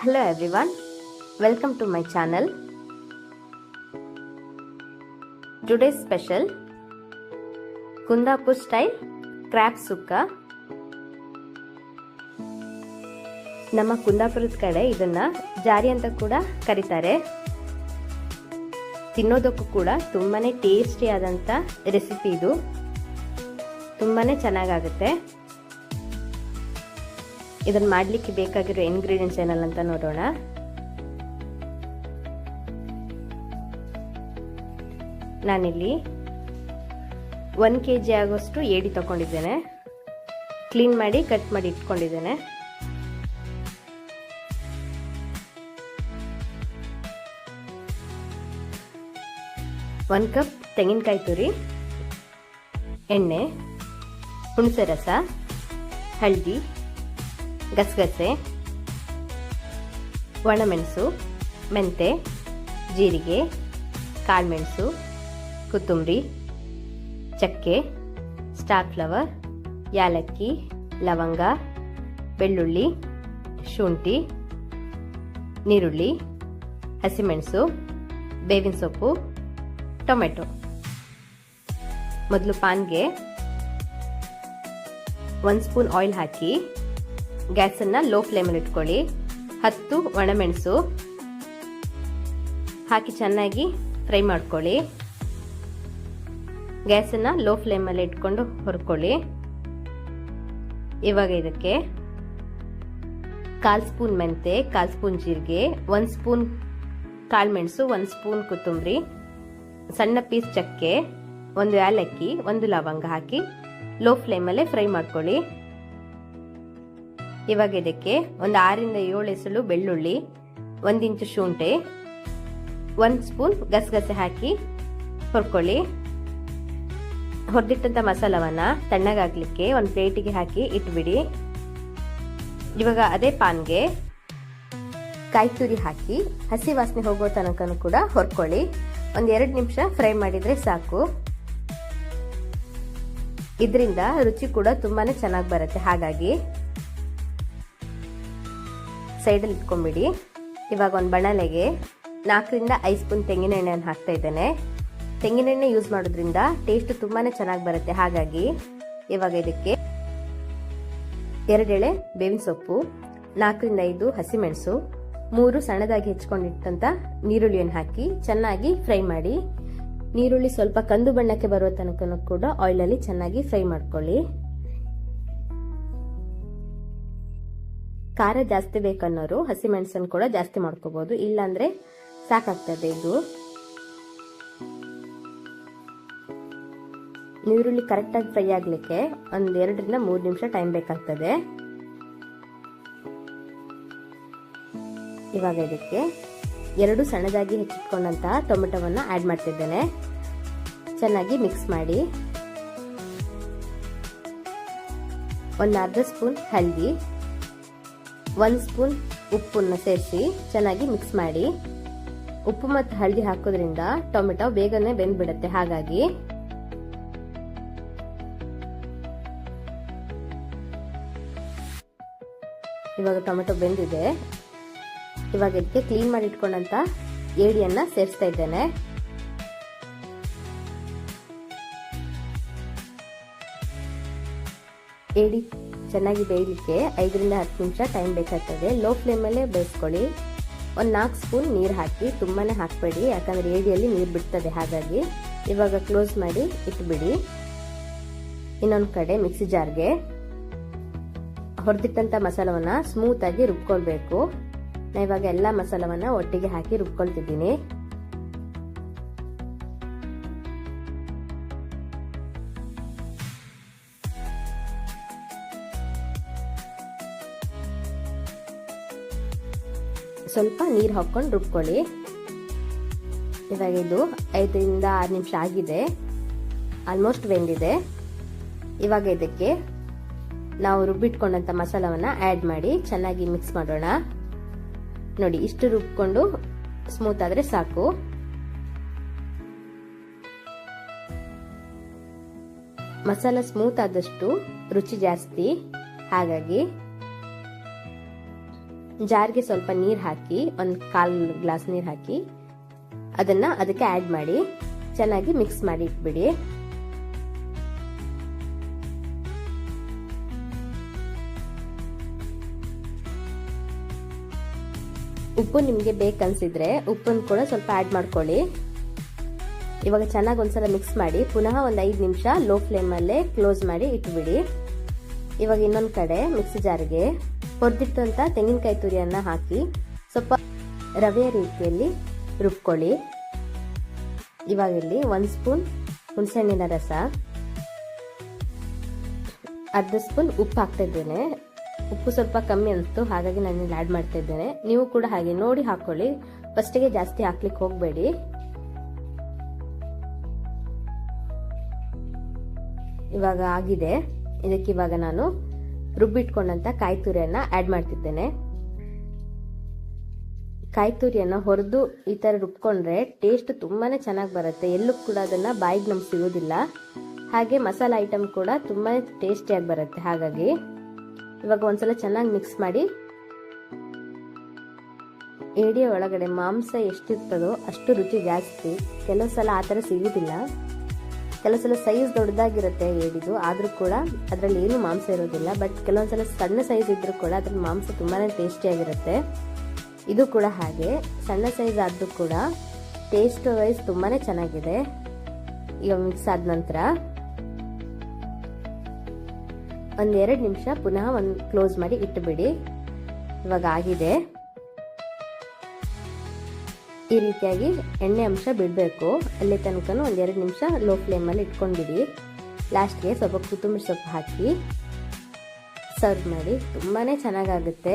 Hello everyone welcome to my channel today special Kundapur style crab sukka ನಮ್ಮ ಕುಂದಾಪುರದ ಕಡೆ ಇದನ್ನ ಜಾರಿ ಅಂತ ಕೂಡ ಕರೀತಾರೆ. ತಿನ್ನೋದಕ್ಕೂ ಕೂಡ ತುಂಬಾನೇ ಟೇಸ್ಟಿ ಆದಂತ ರೆಸಿಪಿ ಇದು. ತುಂಬಾನೇ ಚೆನ್ನಾಗಾಗುತ್ತೆ. ಇದನ್ನ ಮಾಡಲಿಕ್ಕೆ ಬೇಕಾಗಿರೋ ಇಂಗ್ರೀಡಿಯೆಂಟ್ಸ್ ಏನಲ್ಲ ಅಂತ ನೋಡೋಣ. ನಾನಿಲ್ಲಿ ಒನ್ ಕೆ ಜಿ ಆಗೋಷ್ಟು ಏಡಿ ತಗೊಂಡಿದ್ದೇನೆ. ಕ್ಲೀನ್ ಮಾಡಿ ಕಟ್ ಮಾಡಿ ಇಟ್ಕೊಂಡಿದ್ದೇನೆ. ಒಂದು ಕಪ್ ತೆಂಗಿನಕಾಯಿ ತುರಿ, ಎಣ್ಣೆ, ಹುಣಸೆ ರಸ, ಹಳದಿ ಗಸಗಸೆ, ಒಣಮೆಣಸು, ಮೆಂತೆ, ಜೀರಿಗೆ, ಕಾಳುಮೆಣಸು, ಕೊತ್ತಂಬರಿ, ಚಕ್ಕೆ, ಸ್ಟಾರ್ ಫ್ಲವರ್, ಯಾಲಕ್ಕಿ, ಲವಂಗ, ಬೆಳ್ಳುಳ್ಳಿ, ಶುಂಠಿ ನೀರುಳ್ಳಿ ಹಸಿಮೆಣಸು, ಬೇವಿನ ಸೊಪ್ಪು, ಟೊಮೆಟೊ. ಮೊದಲು ಪಾನ್ಗೆ ಒಂದು ಸ್ಪೂನ್ ಆಯಿಲ್ ಹಾಕಿ ಗ್ಯಾಸನ್ನು ಲೋ ಫ್ಲೇಮಲ್ಲಿ ಇಟ್ಕೊಳ್ಳಿ. ಹತ್ತು ಒಣಮೆಣಸು. ಹಾಕಿ ಚೆನ್ನಾಗಿ ಫ್ರೈ ಮಾಡ್ಕೊಳ್ಳಿ. ಗ್ಯಾಸನ್ನು ಲೋ ಫ್ಲೇಮಲ್ಲಿ ಇಟ್ಕೊಂಡು ಹುರ್ಕೊಳ್ಳಿ. ಇವಾಗ ಇದಕ್ಕೆ ಕಾಲು ಸ್ಪೂನ್ ಮೆಂತೆ, ಕಾಲು ಸ್ಪೂನ್ ಜೀರಿಗೆ, ಒಂದು ಸ್ಪೂನ್ ಕಾಳುಮೆಣಸು ಒಂದು ಸ್ಪೂನ್ ಕೊತ್ತಂಬರಿ, ಸಣ್ಣ ಪೀಸ್ ಚಕ್ಕೆ, ಒಂದು ಏಲಕ್ಕಿ ಒಂದು ಲವಂಗ ಹಾಕಿ ಲೋ ಫ್ಲೇಮಲ್ಲೇ ಫ್ರೈ ಮಾಡ್ಕೊಳ್ಳಿ. ಇವಾಗ ಇದಕ್ಕೆ ಒಂದು ಆರಿಂದ ಏಳು ಎಸಳು ಬೆಳ್ಳುಳ್ಳಿ ಒಂದಿಂಚು ಶುಂಠಿ, ಒಂದು ಸ್ಪೂನ್ ಗಸಗಸೆ ಹಾಕಿ ಹುರ್ಕೊಳ್ಳಿ. ಹುರಿದಿಟ್ಟಂಥ ಮಸಾಲವನ್ನು ತಣ್ಣಗಾಗಲಿಕ್ಕೆ ಒಂದು ಪ್ಲೇಟಿಗೆ ಹಾಕಿ ಇಟ್ಬಿಡಿ. ಇವಾಗ ಅದೇ ಪಾನ್ಗೆ ಕಾಯಿ ತುರಿ ಹಾಕಿ ಹಸಿ ವಾಸನೆ ಹೋಗೋ ತನಕನೂ ಕೂಡ ಹೊರ್ಕೊಳ್ಳಿ. ಒಂದು ಎರಡು ನಿಮಿಷ ಫ್ರೈ ಮಾಡಿದರೆ ಸಾಕು. ಇದರಿಂದ ರುಚಿ ಕೂಡ ತುಂಬಾ ಚೆನ್ನಾಗಿ ಬರುತ್ತೆ. ಹಾಗಾಗಿ ಸೈಡಲ್ಲಿ ಇಟ್ಕೊಂಡ್ಬಿಡಿ. ಇವಾಗ ಒಂದು ಬಣಲೆಗೆ ನಾಲ್ಕರಿಂದ ಐದು ಸ್ಪೂನ್ ತೆಂಗಿನ ಎಣ್ಣೆಯನ್ನು ಹಾಕ್ತಾ ಇದ್ದೇನೆ. ತೆಂಗಿನ ಎಣ್ಣೆ ಯೂಸ್ ಮಾಡೋದ್ರಿಂದ ಟೇಸ್ಟ್ ತುಂಬಾ ಚೆನ್ನಾಗಿ ಬರುತ್ತೆ. ಹಾಗಾಗಿ ಇವಾಗ ಇದಕ್ಕೆ ಎರಡೆಳೆ ಬೇವಿನ ಸೊಪ್ಪು, ನಾಲ್ಕರಿಂದ ಐದು ಹಸಿಮೆಣಸು, ಮೂರು ಸಣ್ಣದಾಗಿ ಹೆಚ್ಕೊಂಡಿಟ್ಟಂತ ನೀರುಳ್ಳಿಯನ್ನು ಹಾಕಿ ಚೆನ್ನಾಗಿ ಫ್ರೈ ಮಾಡಿ. ನೀರುಳ್ಳಿ ಸ್ವಲ್ಪ ಕಂದು ಬಣ್ಣಕ್ಕೆ ಬರುವ ತನಕ ಕೂಡ ಆಯಿಲಲ್ಲಿ ಚೆನ್ನಾಗಿ ಫ್ರೈ ಮಾಡ್ಕೊಳ್ಳಿ. ಖಾರ ಜಾಸ್ತಿ ಬೇಕನ್ನೋರು ಹಸಿಮೆಣಸನ್ನು ಕೂಡ ಜಾಸ್ತಿ ಮಾಡ್ಕೋಬಹುದು ಇಲ್ಲಾಂದ್ರೆ ಸಾಕಾಗ್ತದೆ ಇದು. ನೀರುಳ್ಳಿ ಕರೆಕ್ಟಾಗಿ ಫ್ರೈ ಆಗಲಿಕ್ಕೆ ಒಂದು ಎರಡರಿಂದ ಮೂರು ನಿಮಿಷ ಟೈಮ್ ಬೇಕಾಗ್ತದೆ. ಇವಾಗ ಇದಕ್ಕೆ ಎರಡು ಸಣ್ಣದಾಗಿ ಹೆಚ್ಚಿಟ್ಕೊಂಡಂತ ಟೊಮೆಟೊವನ್ನು ಆ್ಯಡ್ ಮಾಡ್ತಿದ್ದೇನೆ. ಚೆನ್ನಾಗಿ ಮಿಕ್ಸ್ ಮಾಡಿ. ಒಂದು ಅರ್ಧ ಸ್ಪೂನ್ ಹಲ್ದಿ. ಒಂದು ಸ್ಪೂನ್ ಉಪ್ಪನ್ನು ಸೇರಿಸಿ ಚೆನ್ನಾಗಿ ಮಿಕ್ಸ್ ಮಾಡಿ. ಉಪ್ಪು ಮತ್ತು ಹಳದಿ ಹಾಕೋದ್ರಿಂದ ಟೊಮೆಟೊ ಬೇಗನೆ ಬೆಂದ್ಬಿಡುತ್ತೆ, ಹಾಗಾಗಿ. ಇವಾಗ ಟೊಮೆಟೊ ಬೆಂದಿದೆ. ಇವಾಗ ಇದಕ್ಕೆ ಕ್ಲೀನ್ ಮಾಡಿ ಇಟ್ಕೊಂಡಂತ ಏಡಿಯನ್ನ ಸೇರಿಸ್ತಾ ಇದ್ದೇನೆ. ಏಡಿ ಚೆನ್ನಾಗಿ ಬೇಯಲಿಕ್ಕೆ ಐದರಿಂದ ಹತ್ತು ನಿಮಿಷ ಟೈಮ್ ಬೇಕಾಗ್ತದೆ. ಲೋ ಫ್ಲೇಮಲ್ಲೇ ಬೇಯಿಸ್ಕೊಳ್ಳಿ. ಒಂದು ನಾಲ್ಕು ಸ್ಪೂನ್ ನೀರು ಹಾಕಿ ತುಂಬಾ ಹಾಕಬೇಡಿ. ಯಾಕಂದರೆ ಏಡಿಯಲ್ಲಿ ನೀರು ಬಿಡ್ತದೆ, ಹಾಗಾಗಿ. ಇವಾಗ ಕ್ಲೋಸ್ ಮಾಡಿ ಇಟ್ಬಿಡಿ. ಇನ್ನೊಂದು ಕಡೆ ಮಿಕ್ಸಿ ಜಾರ್ಗೆ ಹೊಡೆದಿಟ್ಟಂಥ ಮಸಾಲವನ್ನು ಸ್ಮೂತಾಗಿ ರುಬ್ಕೊಳ್ಬೇಕು. ನಾ ಇವಾಗ ಎಲ್ಲ ಮಸಾಲವನ್ನು ಒಟ್ಟಿಗೆ ಹಾಕಿ ರುಬ್ಕೊಳ್ತಿದ್ದೀನಿ. ಸ್ವಲ್ಪ ನೀರು ಹಾಕ್ಕೊಂಡು ರುಬ್ಕೊಳ್ಳಿ. ಇವಾಗ ಇದು ಐದರಿಂದ ಆರು ನಿಮಿಷ ಆಗಿದೆ. ಆಲ್ಮೋಸ್ಟ್ ಬೆಂದಿದೆ. ಇವಾಗ ಇದಕ್ಕೆ ನಾವು ರುಬ್ಬಿಟ್ಕೊಂಡಂಥ ಮಸಾಲವನ್ನು ಆ್ಯಡ್ ಮಾಡಿ ಚೆನ್ನಾಗಿ ಮಿಕ್ಸ್ ಮಾಡೋಣ. ನೋಡಿ, ಇಷ್ಟು ರುಬ್ಕೊಂಡು ಸ್ಮೂತ್ ಆದರೆ ಸಾಕು. ಮಸಾಲ ಸ್ಮೂತ್ ಆದಷ್ಟು ರುಚಿ ಜಾಸ್ತಿ. ಹಾಗಾಗಿ ಜಾರ್ಗೆ ಸ್ವಲ್ಪ ನೀರು ಹಾಕಿ, ಒಂದು ಕಾಲು ಗ್ಲಾಸ್ ನೀರು ಹಾಕಿ, ಅದನ್ನ ಅದಕ್ಕೆ ಆ್ಯಡ್ ಮಾಡಿ, ಚೆನ್ನಾಗಿ ಮಿಕ್ಸ್ ಮಾಡಿ ಇಟ್ಬಿಡಿ. ಉಪ್ಪು ನಿಮಗೆ ಬೇಕನ್ಸಿದ್ರೆ ಉಪ್ಪನ್ನು ಕೂಡ ಸ್ವಲ್ಪ ಆ್ಯಡ್ ಮಾಡ್ಕೊಳ್ಳಿ. ಇವಾಗ ಚೆನ್ನಾಗಿ ಒಂದ್ಸಲ ಮಿಕ್ಸ್ ಮಾಡಿ, ಪುನಃ ಒಂದು ಐದು ನಿಮಿಷ ಲೋ ಫ್ಲೇಮಲ್ಲೇ ಕ್ಲೋಸ್ ಮಾಡಿ ಇಟ್ಬಿಡಿ. ಇವಾಗ ಇನ್ನೊಂದು ಕಡೆ ಮಿಕ್ಸಿ ಜಾರ್ಗೆ. ಹೊಡೆದಿಟ್ಟಂತ ತೆಂಗಿನಕಾಯಿ ತುರಿಯನ್ನ ಹಾಕಿ ಸ್ವಲ್ಪ ರವೆಯ ರೀತಿಯಲ್ಲಿ ರುಬ್ಕೊಳ್ಳಿ. ಇವಾಗ ಇಲ್ಲಿ ಒಂದು ಸ್ಪೂನ್ ಹುಣಸೆಹಣ್ಣಿನ ರಸ. ಅರ್ಧ ಸ್ಪೂನ್ ಉಪ್ಪು ಹಾಕ್ತಾ ಇದ್ದೇನೆ. ಉಪ್ಪು ಸ್ವಲ್ಪ ಕಮ್ಮಿ ಅನಿಸ್ತು ಹಾಗಾಗಿ ನಾನು ಇಲ್ಲಿ ಆ್ಯಡ್ ಮಾಡ್ತಾ ಇದ್ದೇನೆ. ನೀವು ಕೂಡ ಹಾಗೆ ನೋಡಿ ಹಾಕೊಳ್ಳಿ. ಫಸ್ಟಿಗೆ ಜಾಸ್ತಿ ಹಾಕ್ಲಿಕ್ಕೆ ಹೋಗಬೇಡಿ. ಇವಾಗ ಆಗಿದೆ. ಇದಕ್ಕೆ ಇವಾಗ ನಾನು ರುಬ್ಬಿಟ್ಕೊಂಡಂತ ಕಾಯಿ ತುರಿಯನ್ನ ಆ್ಯಡ್ ಮಾಡ್ತಿದ್ದೇನೆ. ಕಾಯಿ ಹೊರದು ಈ ಥರ ರುಬ್ಕೊಂಡ್ರೆ ಟೇಸ್ಟ್ ತುಂಬಾನೇ ಚೆನ್ನಾಗಿ ಬರುತ್ತೆ. ಎಲ್ಲೂ ಕೂಡ ಅದನ್ನ ಬಾಯಿಗೆ ನಮ್ಗೆ ಸಿಗೋದಿಲ್ಲ ಹಾಗೆ ಮಸಾಲ ಐಟಮ್ ಕೂಡ ತುಂಬಾ ಟೇಸ್ಟಿಯಾಗಿ ಬರುತ್ತೆ. ಹಾಗಾಗಿ ಇವಾಗ ಒಂದ್ಸಲ ಚೆನ್ನಾಗಿ ಮಿಕ್ಸ್ ಮಾಡಿ. ಏಡಿಯ ಒಳಗಡೆ ಮಾಂಸ ಎಷ್ಟಿರ್ತದೋ ಅಷ್ಟು ರುಚಿ ಜಾಸ್ತಿ. ಕೆಲವು ಸಲ ಆ ಥರ ಸಿಗುದಿಲ್ಲ. ಕೆಲವು ಸಲ ಸೈಜ್ ದೊಡ್ಡದಾಗಿರುತ್ತೆ ಏಡಿದು ಆದರೂ ಕೂಡ ಅದರಲ್ಲಿ ಏನು ಮಾಂಸ ಇರೋದಿಲ್ಲ. ಬಟ್ ಕೆಲವೊಂದ್ಸಲ ಸಣ್ಣ ಸೈಜ್ ಇದ್ರು ಕೂಡ ಅದ್ರ ಮಾಂಸ ತುಂಬಾನೇ ಟೇಸ್ಟಿಯಾಗಿರುತ್ತೆ ಇದು ಕೂಡ ಹಾಗೆ. ಸಣ್ಣ ಸೈಜ್ ಆದ್ರೂ ಕೂಡ ಟೇಸ್ಟ್ ವೈಸ್ ತುಂಬಾನೇ ಚೆನ್ನಾಗಿದೆ. ಈಗ ಮಿಕ್ಸ್ ಆದ ನಂತರ ಒಂದೆರಡು ನಿಮಿಷ ಪುನಃ ಒಂದು ಕ್ಲೋಸ್ ಮಾಡಿ ಇಟ್ಟುಬಿಡಿ ಇವಾಗ ಆಗಿದೆ. ಈ ರೀತಿಯಾಗಿ ಎಣ್ಣೆ ಅಂಶ ಬಿಡಬೇಕು. ಅಲ್ಲಿ ತನಕ ಎರಡು ನಿಮಿಷ ಲೋ ಫ್ಲೇಮಲ್ಲಿ ಇಟ್ಕೊಂಡ್ಬಿಡಿ ಲಾಸ್ಟ್ಗೆ ಸ್ವಲ್ಪ ಕೊತ್ತಂಬರಿ ಸೊಪ್ಪು ಹಾಕಿ ಸರ್ವ್ ಮಾಡಿ. ತುಂಬಾ ಚೆನ್ನಾಗಾಗುತ್ತೆ.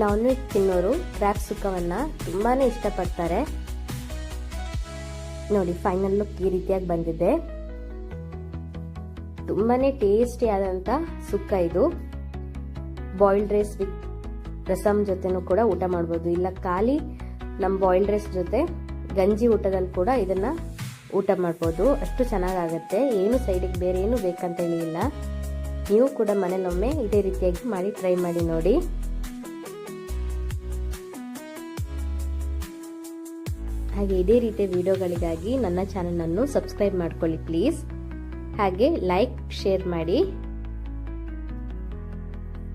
ನಾನ್ ವೆಜ್ ತಿನ್ನೋರು ಕ್ರ್ಯಾಪ್ ಸುಕ್ಕವನ್ನು ತುಂಬಾ ಇಷ್ಟಪಡ್ತಾರೆ. ನೋಡಿ ಫೈನಲ್ ಲುಕ್ ಈ ರೀತಿಯಾಗಿ ಬಂದಿದೆ. ತುಂಬಾನೇ ಟೇಸ್ಟಿ ಆದಂಥ ಸುಕ್ಕ ಇದು. ಬಾಯ್ಲ್ಡ್ ರೈಸ್ ವಿತ್ ರಸಮ್ ಜೊತೆನೂ ಕೂಡ ಊಟ ಮಾಡ್ಬೋದು. ಇಲ್ಲ ಖಾಲಿ ನಮ್ಮ ಬಾಯ್ಲ್ಡ್ ರೈಸ್ ಜೊತೆ ಗಂಜಿ ಊಟದಲ್ಲಿ ಕೂಡ ಇದನ್ನ ಊಟ ಮಾಡ್ಬೋದು. ಅಷ್ಟು ಚೆನ್ನಾಗಾಗತ್ತೆ. ಏನು ಸೈಡಿಗೆ ಬೇರೆ ಏನು ಬೇಕಂತ ಹೇಳಿ ಇಲ್ಲ ನೀವು ಕೂಡ ಮನೇಲೊಮ್ಮೆ ಇದೇ ರೀತಿಯಾಗಿ ಮಾಡಿ ಟ್ರೈ ಮಾಡಿ ನೋಡಿ. ಹಾಗೆ ಇದೇ ರೀತಿಯ ವಿಡಿಯೋಗಳಿಗಾಗಿ ನನ್ನ ಚಾನಲನ್ನು ಸಬ್ಸ್ಕ್ರೈಬ್ ಮಾಡ್ಕೊಳ್ಳಿ ಪ್ಲೀಸ್ ಹಾಗೆ ಲೈಕ್ ಶೇರ್ ಮಾಡಿ.